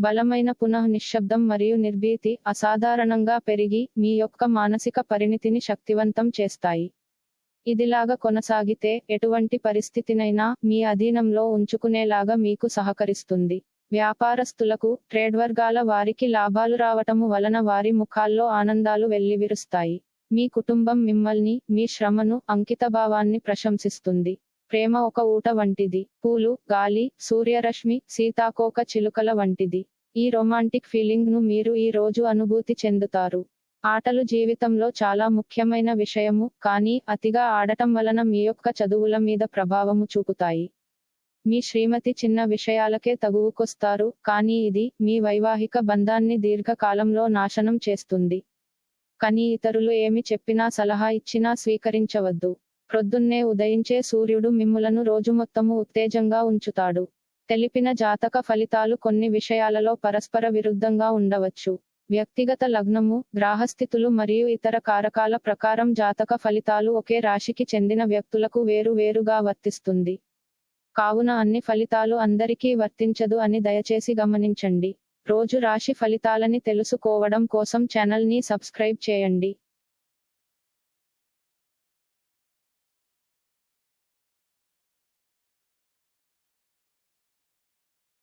బలమైన పునః నిశ్శబ్దం మరియు నిర్భీతి అసాధారణంగా పెరిగి మీ యొక్క మానసిక పరిణితిని శక్తివంతం చేస్తాయి. ఇదిలాగా కొనసాగితే ఎటువంటి పరిస్థితినైనా మీ అధీనంలో ఉంచుకునేలాగా మీకు సహకరిస్తుంది. వ్యాపారస్తులకు ట్రేడ్ వర్గాల వారికి లాభాలు రావటము వలన వారి ముఖాల్లో ఆనందాలు వెల్లివిరుస్తాయి. మీ కుటుంబం మిమ్మల్ని మీ శ్రమను అంకితభావాన్ని ప్రశంసిస్తుంది. ప్రేమ ఒక ఊట వంటిది పూలు గాలి సూర్యరశ్మి సీతాకోక చిలుకల వంటిది. ఈ రొమాంటిక్ ఫీలింగ్ను మీరు ఈ రోజు అనుభూతి చెందుతారు. ఆటలు జీవితంలో చాలా ముఖ్యమైన విషయము కానీ అతిగా ఆడటం వలన మీ యొక్క చదువుల మీద ప్రభావము చూపుతాయి. మీ శ్రీమతి చిన్న విషయాలకే తగువుకొస్తారు కానీ ఇది మీ వైవాహిక బంధాన్ని దీర్ఘకాలంలో నాశనం చేస్తుంది. కానీ ఇతరులు ఏమి చెప్పినా సలహా ఇచ్చినా స్వీకరించవద్దు. ప్రొద్దున్నే ఉదయించే సూర్యుడు మిమ్ములను రోజు మొత్తము ఉత్తేజంగా ఉంచుతాడు. తెలిపిన జాతక ఫలితాలు కొన్ని విషయాలలో పరస్పర విరుద్ధంగా ఉండవచ్చు. వ్యక్తిగత లగ్నము గ్రాహస్థితులు మరియు ఇతర కారకాల ప్రకారం జాతక ఫలితాలు ఒకే రాశికి చెందిన వ్యక్తులకు వేరు వేరుగా వర్తిస్తుంది. కావున అన్ని ఫలితాలు అందరికీ వర్తించదు అని దయచేసి గమనించండి. రోజు రాశి ఫలితాలని తెలుసుకోవడం కోసం ఛానల్ని సబ్స్క్రైబ్ చేయండి.